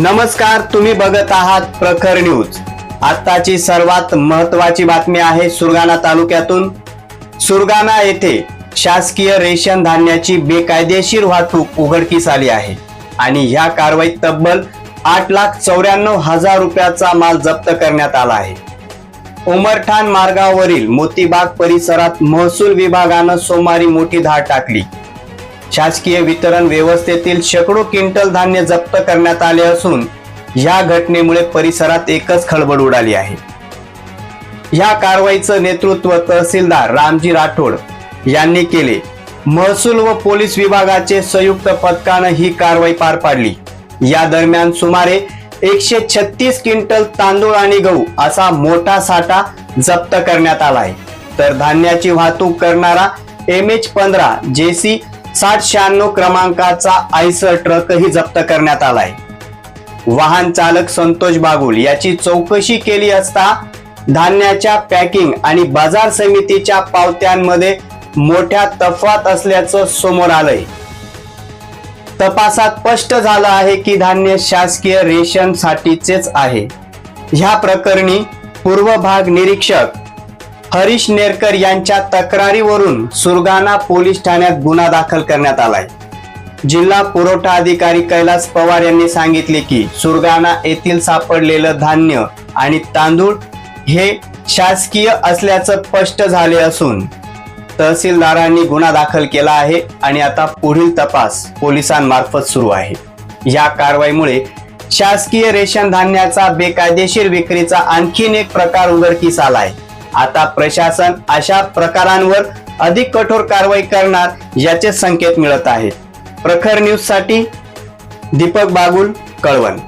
नमस्कार तुम्ही बघत आहात प्रखर न्यूज. आताची सर्वात महत्वाची बातमी आहे सुरगाणा तालुक्यातून. सुरगाणा येथे शासकीय रेशन धान्याची बेकायदेशीर वाहतूक उघडकीस आली आहे. आणि ह्या कारवाईत तब्बल आठ लाख चौऱ्याण्णव हजार रुपयाचा माल जप्त करण्यात आला आहे. उमरठाण मार्गावरील मोतीबाग परिसरात महसूल विभागानं सोमवारी मोठी धाड टाकली. शासकीय वितरण व्यवस्थेतील शेकडो क्विंटल धान्य जप्त करण्यात आले असून या घटनेमुळे परिसरात एकच खळबळ उडाली आहे. या कारवाईचं नेतृत्व तहसीलदार रामजी राठोड यांनी केले. महसूल व पोलीस विभागाचे संयुक्त पथकानं ही कारवाई पार पाडली. या दरम्यान सुमारे एकशे छत्तीस क्विंटल तांदूळ आणि गहू असा मोठा साठा जप्त करण्यात आला आहे. तर धान्याची वाहतूक करणारा एम एच पंधरा जेसी साठ शहाण्णव क्रमांकाचा आयसर ट्रकही जप्त करण्यात आलाय. वाहन चालक संतोष बागुल याची चौकशी केली असता धान्याच्या पॅकिंग आणि बाजार समितीच्या पावत्यांमध्ये मोठ्या तफात असल्याचं समोर आलंय. तपासात स्पष्ट झालं आहे की धान्य शासकीय रेशन साठीचेच आहे. ह्या प्रकरणी पूर्व भाग निरीक्षक हरीश नेरकर यांच्या तक्रारीवरून सुरगाणा पोलीस ठाण्यात गुन्हा दाखल करण्यात आलाय. जिल्हा पुरवठा अधिकारी कैलास पवार यांनी सांगितले की सुरगाणा येथील सापडलेलं धान्य आणि तांदूळ हे शासकीय असल्याचं स्पष्ट झाले असून तहसीलदारांनी गुन्हा दाखल केला आहे आणि आता पुढील तपास पोलिसांमार्फत सुरू आहे. या कारवाईमुळे शासकीय रेशन धान्याचा बेकायदेशीर विक्रीचा आणखीन एक प्रकार उघडकीस आलाय. आता प्रशासन अशा प्रकारांवर अधिक कठोर कारवाई करणार याचे संकेत मिळत आहेत. प्रखर न्यूजसाठी दीपक बागुल कळवण.